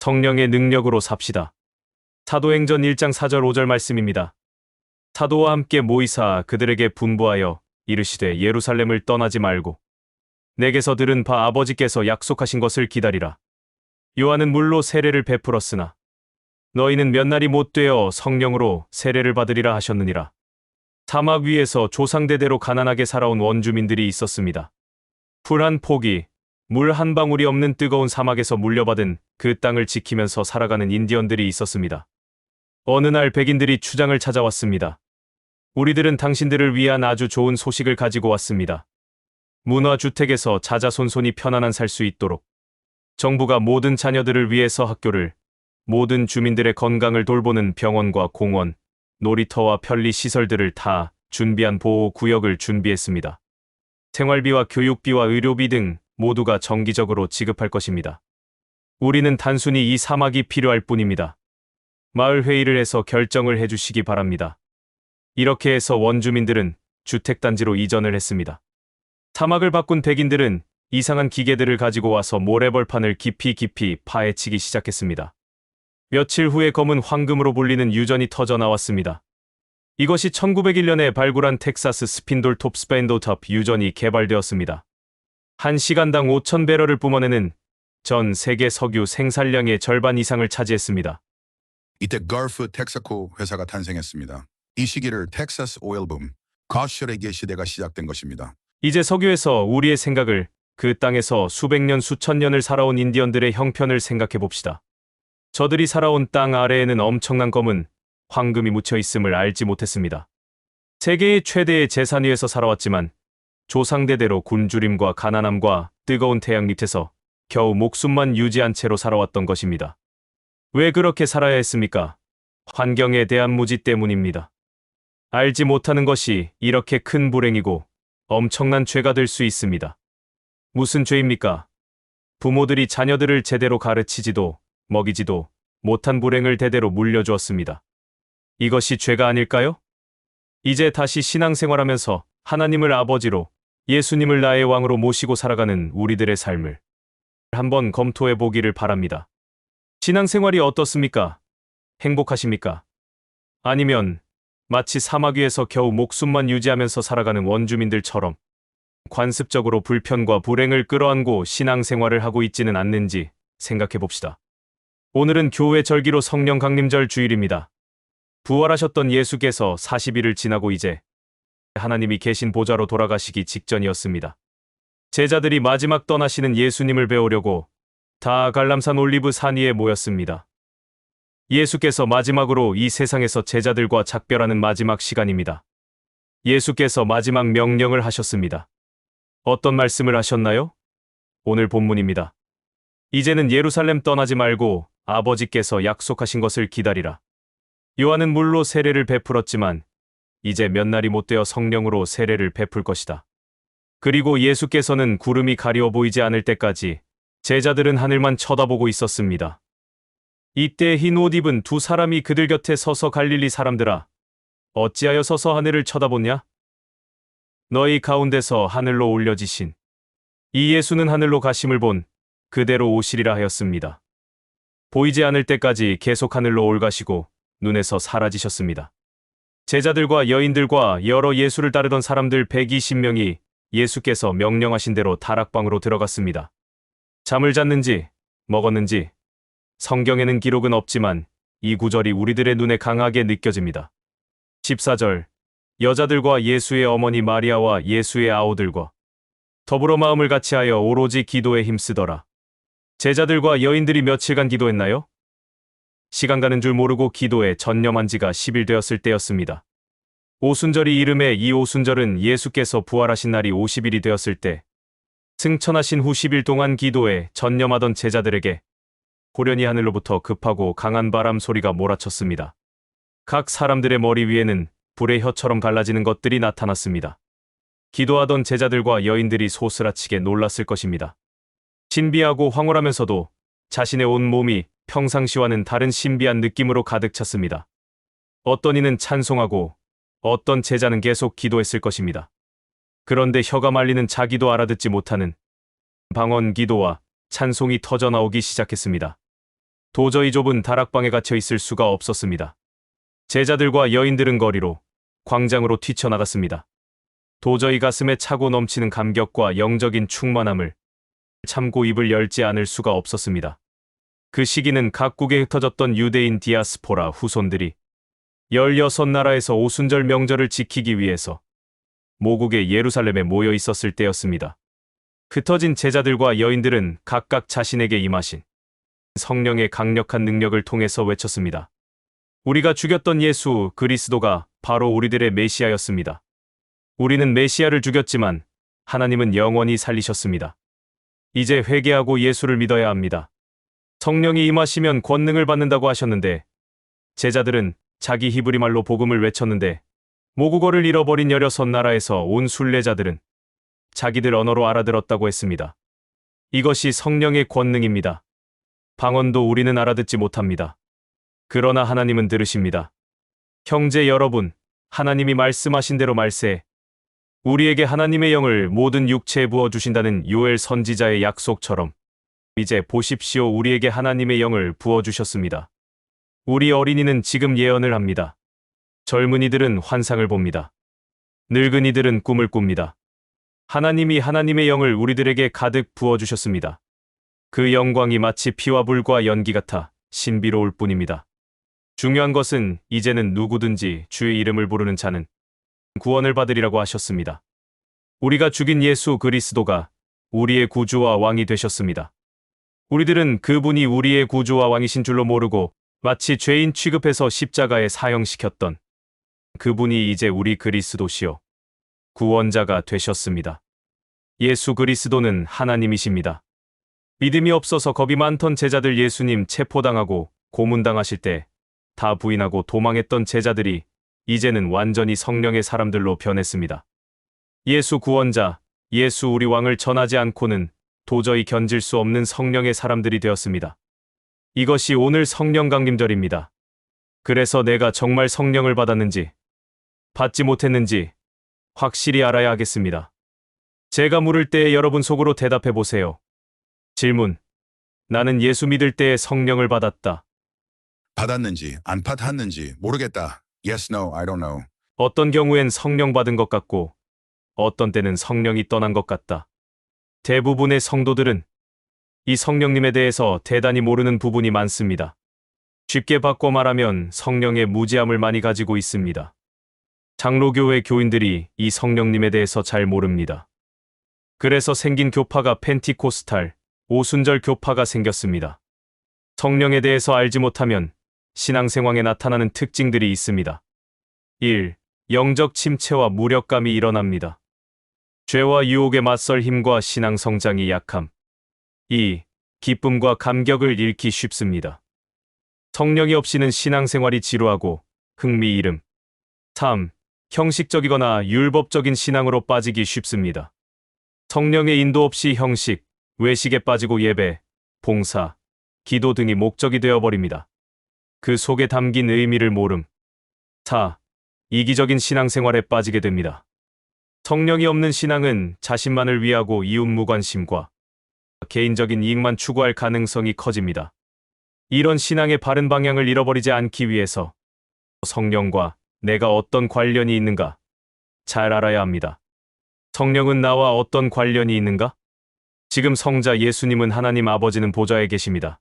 성령의 능력으로 삽시다. 사도행전 1장 4절 5절 말씀입니다. 사도와 함께 모이사 그들에게 분부하여 이르시되 예루살렘을 떠나지 말고 내게서 들은 바 아버지께서 약속하신 것을 기다리라. 요한은 물로 세례를 베풀었으나 너희는 몇 날이 못 되어 성령으로 세례를 받으리라 하셨느니라. 사막 위에서 조상대대로 가난하게 살아온 원주민들이 있었습니다. 풀한 포기, 물 한 방울이 없는 뜨거운 사막에서 물려받은 그 땅을 지키면서 살아가는 인디언들이 있었습니다. 어느 날 백인들이 추장을 찾아왔습니다. 우리들은 당신들을 위한 아주 좋은 소식을 가지고 왔습니다. 문화주택에서 자자손손이 편안한 살 수 있도록 정부가 모든 자녀들을 위해서 학교를, 모든 주민들의 건강을 돌보는 병원과 공원, 놀이터와 편리 시설들을 다 준비한 보호 구역을 준비했습니다. 생활비와 교육비와 의료비 등 모두가 정기적으로 지급할 것입니다. 우리는 단순히 이 사막이 필요할 뿐입니다. 마을 회의를 해서 결정을 해주시기 바랍니다. 이렇게 해서 원주민들은 주택단지로 이전을 했습니다. 사막을 바꾼 백인들은 이상한 기계들을 가지고 와서 모래벌판을 깊이 깊이 파헤치기 시작했습니다. 며칠 후에 검은 황금으로 불리는 유전이 터져 나왔습니다. 이것이 1901년에 발굴한 텍사스 스핀돌 톱스펜도탑 유전이 개발되었습니다. 한 시간당 5,000배럴을 뿜어내는 전 세계 석유 생산량의 절반 이상을 차지했습니다. 이때 걸프 텍사코 회사가 탄생했습니다. 이 시기를 텍사스 오일붐, 거셔레기의 시대가 시작된 것입니다. 이제 석유에서 우리의 생각을 그 땅에서 수백 년 수천 년을 살아온 인디언들의 형편을 생각해 봅시다. 저들이 살아온 땅 아래에는 엄청난 검은 황금이 묻혀 있음을 알지 못했습니다. 세계의 최대의 재산 위에서 살아왔지만 조상대대로 굶주림과 가난함과 뜨거운 태양 밑에서 겨우 목숨만 유지한 채로 살아왔던 것입니다. 왜 그렇게 살아야 했습니까? 환경에 대한 무지 때문입니다. 알지 못하는 것이 이렇게 큰 불행이고 엄청난 죄가 될 수 있습니다. 무슨 죄입니까? 부모들이 자녀들을 제대로 가르치지도 먹이지도 못한 불행을 대대로 물려주었습니다. 이것이 죄가 아닐까요? 이제 다시 신앙생활하면서 하나님을 아버지로 예수님을 나의 왕으로 모시고 살아가는 우리들의 삶을 한번 검토해 보기를 바랍니다. 신앙생활이 어떻습니까? 행복하십니까? 아니면 마치 사막 위에서 겨우 목숨만 유지하면서 살아가는 원주민들처럼 관습적으로 불편과 불행을 끌어안고 신앙생활을 하고 있지는 않는지 생각해 봅시다. 오늘은 교회 절기로 성령 강림절 주일입니다. 부활하셨던 예수께서 40일을 지나고 이제 하나님이 계신 보좌로 돌아가시기 직전이었습니다. 제자들이 마지막 떠나시는 예수님을 배우려고 다 갈람산 올리브 산 위에 모였습니다. 예수께서 마지막으로 이 세상에서 제자들과 작별하는 마지막 시간입니다. 예수께서 마지막 명령을 하셨습니다. 어떤 말씀을 하셨나요? 오늘 본문입니다. 이제는 예루살렘 떠나지 말고 아버지께서 약속하신 것을 기다리라. 요한은 물로 세례를 베풀었지만 이제 몇 날이 못 되어 성령으로 세례를 베풀 것이다. 그리고 예수께서는 구름이 가리워 보이지 않을 때까지 제자들은 하늘만 쳐다보고 있었습니다. 이때 흰 옷 입은 두 사람이 그들 곁에 서서 갈릴리 사람들아, 어찌하여 서서 하늘을 쳐다보냐? 너희 가운데서 하늘로 올려지신 이 예수는 하늘로 가심을 본 그대로 오시리라 하였습니다. 보이지 않을 때까지 계속 하늘로 올가시고 눈에서 사라지셨습니다. 제자들과 여인들과 여러 예수를 따르던 사람들 120명이 예수께서 명령하신 대로 다락방으로 들어갔습니다. 잠을 잤는지 먹었는지 성경에는 기록은 없지만 이 구절이 우리들의 눈에 강하게 느껴집니다. 14절 여자들과 예수의 어머니 마리아와 예수의 아우들과 더불어 마음을 같이하여 오로지 기도에 힘쓰더라. 제자들과 여인들이 며칠간 기도했나요? 시간 가는 줄 모르고 기도에 전념한 지가 10일 되었을 때였습니다. 오순절이 이름에 이 오순절은 예수께서 부활하신 날이 50일이 되었을 때 승천하신 후 10일 동안 기도에 전념하던 제자들에게 고련히 하늘로부터 급하고 강한 바람 소리가 몰아쳤습니다. 각 사람들의 머리 위에는 불의 혀처럼 갈라지는 것들이 나타났습니다. 기도하던 제자들과 여인들이 소스라치게 놀랐을 것입니다. 신비하고 황홀하면서도 자신의 온 몸이 평상시와는 다른 신비한 느낌으로 가득 찼습니다. 어떤 이는 찬송하고 어떤 제자는 계속 기도했을 것입니다. 그런데 혀가 말리는 자기도 알아듣지 못하는 방언 기도와 찬송이 터져 나오기 시작했습니다. 도저히 좁은 다락방에 갇혀 있을 수가 없었습니다. 제자들과 여인들은 거리로, 광장으로 뛰쳐나갔습니다. 도저히 가슴에 차고 넘치는 감격과 영적인 충만함을 참고 입을 열지 않을 수가 없었습니다. 그 시기는 각국에 흩어졌던 유대인 디아스포라 후손들이 16나라에서 오순절 명절을 지키기 위해서 모국의 예루살렘에 모여 있었을 때였습니다. 흩어진 제자들과 여인들은 각각 자신에게 임하신 성령의 강력한 능력을 통해서 외쳤습니다. 우리가 죽였던 예수 그리스도가 바로 우리들의 메시아였습니다. 우리는 메시아를 죽였지만 하나님은 영원히 살리셨습니다. 이제 회개하고 예수를 믿어야 합니다. 성령이 임하시면 권능을 받는다고 하셨는데 제자들은 자기 히브리 말로 복음을 외쳤는데 모국어를 잃어버린 여려선 나라에서 온 순례자들은 자기들 언어로 알아들었다고 했습니다. 이것이 성령의 권능입니다. 방언도 우리는 알아듣지 못합니다. 그러나 하나님은 들으십니다. 형제 여러분, 하나님이 말씀하신 대로 말세. 우리에게 하나님의 영을 모든 육체에 부어 주신다는 요엘 선지자의 약속처럼 이제 보십시오. 우리에게 하나님의 영을 부어 주셨습니다. 우리 어린이는 지금 예언을 합니다. 젊은이들은 환상을 봅니다. 늙은이들은 꿈을 꿉니다. 하나님이 하나님의 영을 우리들에게 가득 부어 주셨습니다. 그 영광이 마치 피와 불과 연기 같아 신비로울 뿐입니다. 중요한 것은 이제는 누구든지 주의 이름을 부르는 자는 구원을 받으리라고 하셨습니다. 우리가 죽인 예수 그리스도가 우리의 구주와 왕이 되셨습니다. 우리들은 그분이 우리의 구주와 왕이신 줄로 모르고 마치 죄인 취급해서 십자가에 사형시켰던 그분이 이제 우리 그리스도시요 구원자가 되셨습니다. 예수 그리스도는 하나님이십니다. 믿음이 없어서 겁이 많던 제자들 예수님 체포당하고 고문당하실 때 다 부인하고 도망했던 제자들이 이제는 완전히 성령의 사람들로 변했습니다. 예수 구원자, 예수 우리 왕을 전하지 않고는 도저히 견질 수 없는 성령의 사람들이 되었습니다. 이것이 오늘 성령 강림절입니다. 그래서 내가 정말 성령을 받았는지, 받지 못했는지 확실히 알아야 하겠습니다. 제가 물을 때 여러분 속으로 대답해 보세요. 질문. 나는 예수 믿을 때에 성령을 받았다. 받았는지 안 받았는지 모르겠다. Yes, no, I don't know. 어떤 경우엔 성령 받은 것 같고, 어떤 때는 성령이 떠난 것 같다. 대부분의 성도들은 이 성령님에 대해서 대단히 모르는 부분이 많습니다. 쉽게 바꿔 말하면 성령의 무지함을 많이 가지고 있습니다. 장로교회 교인들이 이 성령님에 대해서 잘 모릅니다. 그래서 생긴 교파가 펜티코스탈, 오순절 교파가 생겼습니다. 성령에 대해서 알지 못하면 신앙생활에 나타나는 특징들이 있습니다. 1. 영적 침체와 무력감이 일어납니다. 죄와 유혹에 맞설 힘과 신앙 성장이 약함. 2. 기쁨과 감격을 잃기 쉽습니다. 성령이 없이는 신앙생활이 지루하고 흥미 잃음. 3. 형식적이거나 율법적인 신앙으로 빠지기 쉽습니다. 성령의 인도 없이 형식, 외식에 빠지고 예배, 봉사, 기도 등이 목적이 되어버립니다. 그 속에 담긴 의미를 모름. 4. 이기적인 신앙생활에 빠지게 됩니다. 성령이 없는 신앙은 자신만을 위하고 이웃 무관심과 개인적인 이익만 추구할 가능성이 커집니다. 이런 신앙의 바른 방향을 잃어버리지 않기 위해서 성령과 내가 어떤 관련이 있는가 잘 알아야 합니다. 성령은 나와 어떤 관련이 있는가? 지금 성자 예수님은 하나님 아버지는 보좌에 계십니다.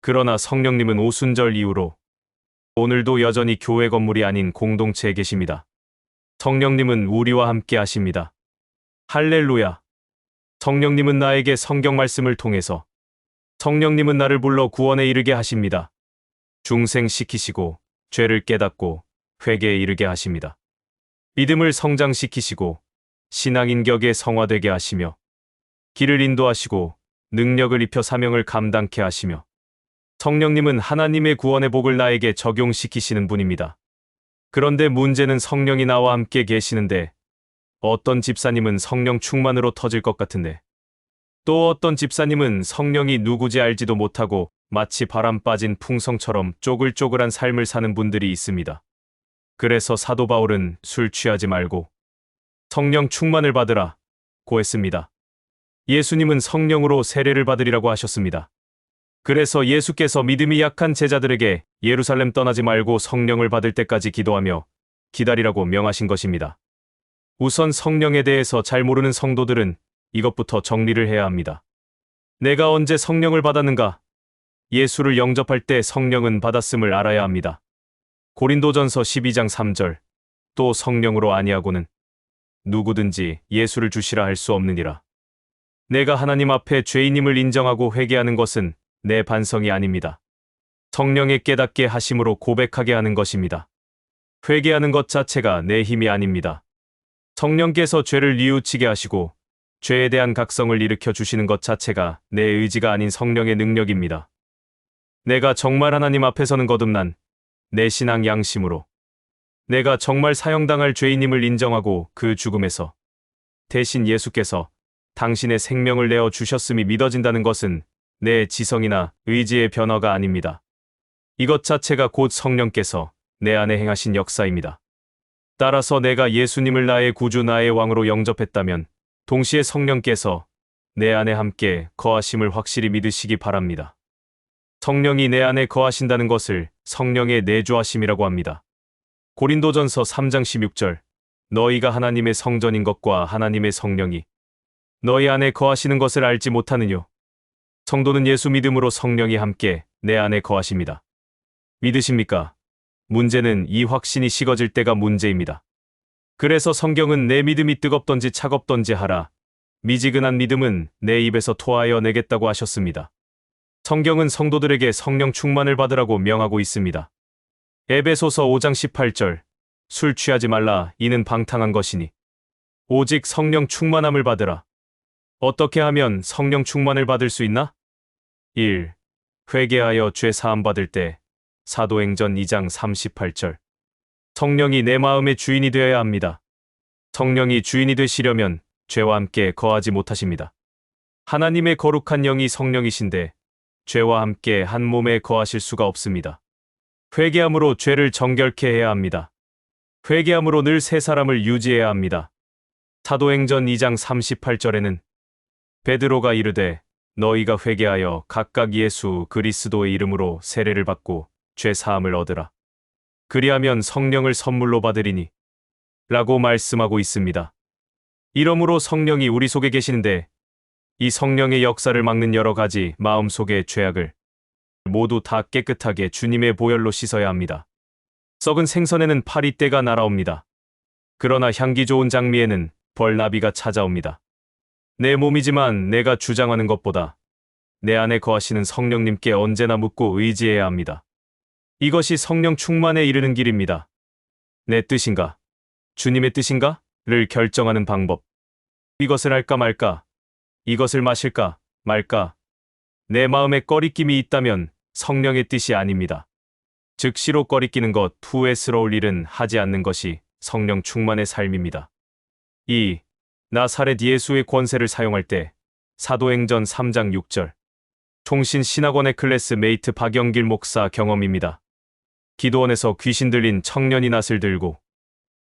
그러나 성령님은 오순절 이후로 오늘도 여전히 교회 건물이 아닌 공동체에 계십니다. 성령님은 우리와 함께 하십니다. 할렐루야. 성령님은 나에게 성경 말씀을 통해서 성령님은 나를 불러 구원에 이르게 하십니다. 중생시키시고 죄를 깨닫고 회개에 이르게 하십니다. 믿음을 성장시키시고 신앙인격에 성화되게 하시며 길을 인도하시고 능력을 입혀 사명을 감당케 하시며 성령님은 하나님의 구원의 복을 나에게 적용시키시는 분입니다. 그런데 문제는 성령이 나와 함께 계시는데 어떤 집사님은 성령 충만으로 터질 것 같은데 또 어떤 집사님은 성령이 누구지 알지도 못하고 마치 바람 빠진 풍성처럼 쪼글쪼글한 삶을 사는 분들이 있습니다. 그래서 사도 바울은 술 취하지 말고 성령 충만을 받으라 고 했습니다. 예수님은 성령으로 세례를 받으리라고 하셨습니다. 그래서 예수께서 믿음이 약한 제자들에게 예루살렘 떠나지 말고 성령을 받을 때까지 기도하며 기다리라고 명하신 것입니다. 우선 성령에 대해서 잘 모르는 성도들은 이것부터 정리를 해야 합니다. 내가 언제 성령을 받았는가? 예수를 영접할 때 성령은 받았음을 알아야 합니다. 고린도전서 12장 3절. 또 성령으로 아니하고는 누구든지 예수를 주시라 할 수 없느니라. 내가 하나님 앞에 죄인임을 인정하고 회개하는 것은 내 반성이 아닙니다. 성령의 깨닫게 하심으로 고백하게 하는 것입니다. 회개하는 것 자체가 내 힘이 아닙니다. 성령께서 죄를 뉘우치게 하시고 죄에 대한 각성을 일으켜 주시는 것 자체가 내 의지가 아닌 성령의 능력입니다. 내가 정말 하나님 앞에 서는 거듭난 내 신앙 양심으로 내가 정말 사형당할 죄인임을 인정하고 그 죽음에서 대신 예수께서 당신의 생명을 내어 주셨음이 믿어진다는 것은 내 지성이나 의지의 변화가 아닙니다. 이것 자체가 곧 성령께서 내 안에 행하신 역사입니다. 따라서 내가 예수님을 나의 구주 나의 왕으로 영접했다면 동시에 성령께서 내 안에 함께 거하심을 확실히 믿으시기 바랍니다. 성령이 내 안에 거하신다는 것을 성령의 내주하심이라고 합니다. 고린도전서 3장 16절 너희가 하나님의 성전인 것과 하나님의 성령이 너희 안에 거하시는 것을 알지 못하느뇨. 성도는 예수 믿음으로 성령이 함께 내 안에 거하십니다. 믿으십니까? 문제는 이 확신이 식어질 때가 문제입니다. 그래서 성경은 내 믿음이 뜨겁던지 차갑던지 하라. 미지근한 믿음은 내 입에서 토하여 내겠다고 하셨습니다. 성경은 성도들에게 성령 충만을 받으라고 명하고 있습니다. 에베소서 5장 18절 술 취하지 말라 이는 방탕한 것이니 오직 성령 충만함을 받으라. 어떻게 하면 성령 충만을 받을 수 있나? 1. 회개하여 죄 사함 받을 때 사도행전 2장 38절 성령이 내 마음의 주인이 되어야 합니다. 성령이 주인이 되시려면 죄와 함께 거하지 못하십니다. 하나님의 거룩한 영이 성령이신데 죄와 함께 한 몸에 거하실 수가 없습니다. 회개함으로 죄를 정결케 해야 합니다. 회개함으로 늘 새 사람을 유지해야 합니다. 사도행전 2장 38절에는 베드로가 이르되 너희가 회개하여 각각 예수 그리스도의 이름으로 세례를 받고 죄 사함을 얻으라. 그리하면 성령을 선물로 받으리니 라고 말씀하고 있습니다. 이러므로 성령이 우리 속에 계시는데 이 성령의 역사를 막는 여러 가지 마음속의 죄악을 모두 다 깨끗하게 주님의 보혈로 씻어야 합니다. 썩은 생선에는 파리떼가 날아옵니다. 그러나 향기 좋은 장미에는 벌나비가 찾아옵니다. 내 몸이지만 내가 주장하는 것보다 내 안에 거하시는 성령님께 언제나 묻고 의지해야 합니다. 이것이 성령 충만에 이르는 길입니다. 내 뜻인가? 주님의 뜻인가? 를 결정하는 방법. 이것을 할까 말까? 이것을 마실까 말까? 내 마음에 꺼리낌이 있다면 성령의 뜻이 아닙니다. 즉시로 꺼리끼는 것, 후회스러울 일은 하지 않는 것이 성령 충만의 삶입니다. 2. 나사렛 예수의 권세를 사용할 때 사도행전 3장 6절 총신 신학원의 클래스 메이트 박영길 목사 경험입니다. 기도원에서 귀신 들린 청년이 낫을 들고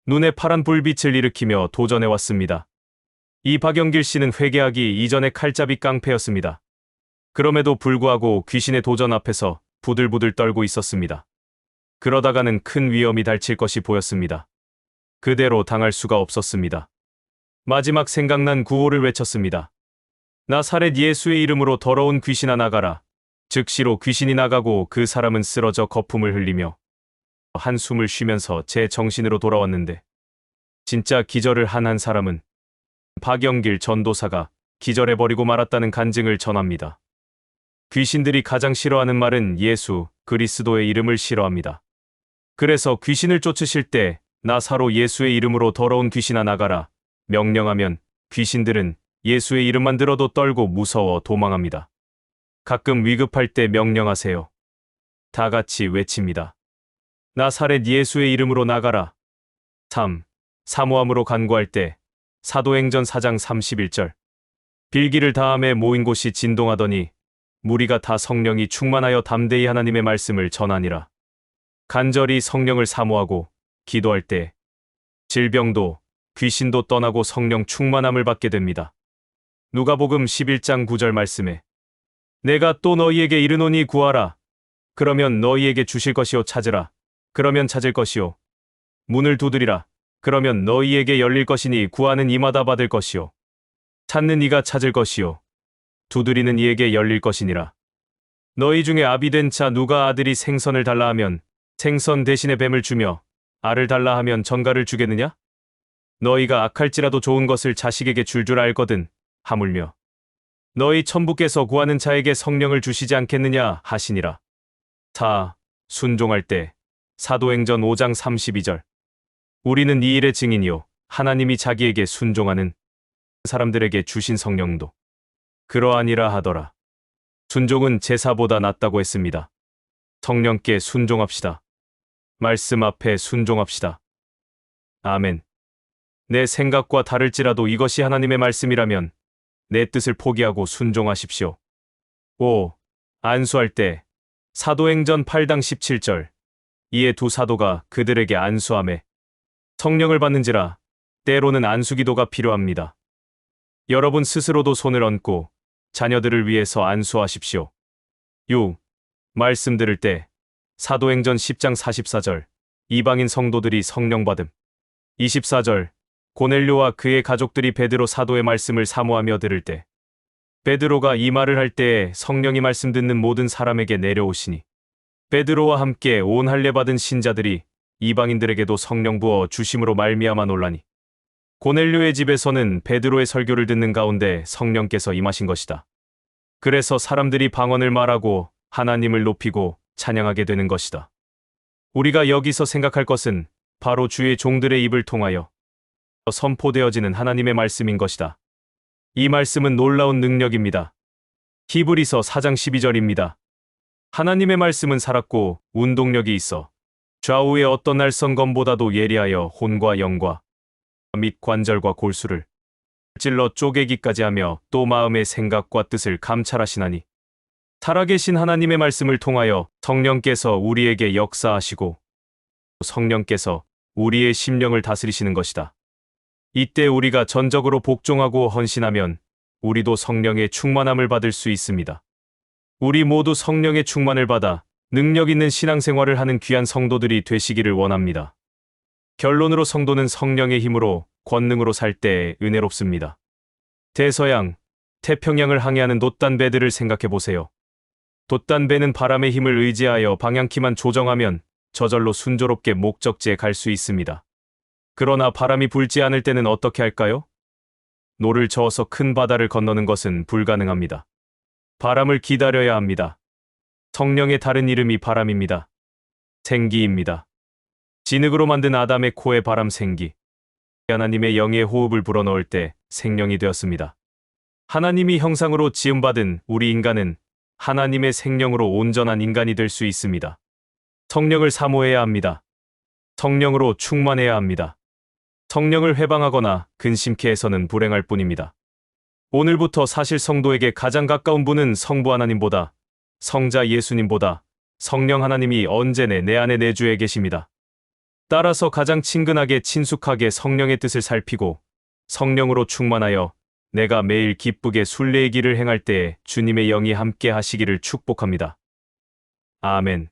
눈에 파란 불빛을 일으키며 도전해 왔습니다. 이 박영길 씨는 회개하기 이전에 칼잡이 깡패였습니다. 그럼에도 불구하고 귀신의 도전 앞에서 부들부들 떨고 있었습니다. 그러다가는 큰 위험이 닥칠 것이 보였습니다. 그대로 당할 수가 없었습니다. 마지막 생각난 구호를 외쳤습니다. 나사렛 예수의 이름으로 더러운 귀신아 나가라. 즉시로 귀신이 나가고 그 사람은 쓰러져 거품을 흘리며 한숨을 쉬면서 제 정신으로 돌아왔는데 진짜 기절을 한 한 사람은 박영길 전도사가 기절해버리고 말았다는 간증을 전합니다. 귀신들이 가장 싫어하는 말은 예수, 그리스도의 이름을 싫어합니다. 그래서 귀신을 쫓으실 때 나사로 예수의 이름으로 더러운 귀신아 나가라 명령하면 귀신들은 예수의 이름만 들어도 떨고 무서워 도망합니다. 가끔 위급할 때 명령하세요. 다 같이 외칩니다. 나사렛 예수의 이름으로 나가라. 3. 사모함으로 간구할 때 사도행전 4장 31절 빌기를 다함에 모인 곳이 진동하더니 무리가 다 성령이 충만하여 담대히 하나님의 말씀을 전하니라. 간절히 성령을 사모하고 기도할 때 질병도 귀신도 떠나고 성령 충만함을 받게 됩니다. 누가복음 11장 9절 말씀에 내가 또 너희에게 이르노니 구하라. 그러면 너희에게 주실 것이요 찾으라. 그러면 찾을 것이요. 문을 두드리라. 그러면 너희에게 열릴 것이니 구하는 이마다 받을 것이요. 찾는 이가 찾을 것이요. 두드리는 이에게 열릴 것이니라. 너희 중에 아비 된 자 누가 아들이 생선을 달라 하면 생선 대신에 뱀을 주며 알을 달라 하면 전갈을 주겠느냐? 너희가 악할지라도 좋은 것을 자식에게 줄 줄 알거든 하물며 너희 천부께서 구하는 자에게 성령을 주시지 않겠느냐 하시니라. 자, 순종할 때 사도행전 5장 32절 우리는 이 일의 증인이요 하나님이 자기에게 순종하는 사람들에게 주신 성령도 그러하니라 하더라. 순종은 제사보다 낫다고 했습니다. 성령께 순종합시다. 말씀 앞에 순종합시다. 아멘. 내 생각과 다를지라도 이것이 하나님의 말씀이라면 내 뜻을 포기하고 순종하십시오. 5. 안수할 때 사도행전 8당 17절 이에 두 사도가 그들에게 안수함에 성령을 받는지라 때로는 안수기도가 필요합니다. 여러분 스스로도 손을 얹고 자녀들을 위해서 안수하십시오. 6. 말씀 들을 때 사도행전 10장 44절 이방인 성도들이 성령 받음 24절 고넬료와 그의 가족들이 베드로 사도의 말씀을 사모하며 들을 때 베드로가 이 말을 할 때에 성령이 말씀 듣는 모든 사람에게 내려오시니 베드로와 함께 온 할례 받은 신자들이 이방인들에게도 성령 부어 주심으로 말미암아 논라니 고넬료의 집에서는 베드로의 설교를 듣는 가운데 성령께서 임하신 것이다. 그래서 사람들이 방언을 말하고 하나님을 높이고 찬양하게 되는 것이다. 우리가 여기서 생각할 것은 바로 주의 종들의 입을 통하여 선포되어지는 하나님의 말씀인 것이다. 이 말씀은 놀라운 능력입니다. 히브리서 4장 12절입니다. 하나님의 말씀은 살았고 운동력이 있어 좌우의 어떤 날성검보다도 예리하여 혼과 영과 및 관절과 골수를 찔러 쪼개기까지 하며 또 마음의 생각과 뜻을 감찰하시나니 살아계신 하나님의 말씀을 통하여 성령께서 우리에게 역사하시고 성령께서 우리의 심령을 다스리시는 것이다. 이때 우리가 전적으로 복종하고 헌신하면 우리도 성령의 충만함을 받을 수 있습니다. 우리 모두 성령의 충만을 받아 능력 있는 신앙생활을 하는 귀한 성도들이 되시기를 원합니다. 결론으로 성도는 성령의 힘으로 권능으로 살때 은혜롭습니다. 대서양, 태평양을 항해하는 돛단 배들을 생각해 보세요. 돛단 배는 바람의 힘을 의지하여 방향키만 조정하면 저절로 순조롭게 목적지에 갈 수 있습니다. 그러나 바람이 불지 않을 때는 어떻게 할까요? 노를 저어서 큰 바다를 건너는 것은 불가능합니다. 바람을 기다려야 합니다. 성령의 다른 이름이 바람입니다. 생기입니다. 진흙으로 만든 아담의 코에 바람 생기. 하나님의 영의 호흡을 불어넣을 때 생명이 되었습니다. 하나님이 형상으로 지음받은 우리 인간은 하나님의 생명으로 온전한 인간이 될 수 있습니다. 성령을 사모해야 합니다. 성령으로 충만해야 합니다. 성령을 회방하거나 근심케 해서는 불행할 뿐입니다. 오늘부터 사실 성도에게 가장 가까운 분은 성부 하나님보다 성자 예수님보다 성령 하나님이 언제내 내 안에 내 주에 계십니다. 따라서 가장 친근하게 친숙하게 성령의 뜻을 살피고 성령으로 충만하여 내가 매일 기쁘게 순례의 길을 행할 때에 주님의 영이 함께 하시기를 축복합니다. 아멘.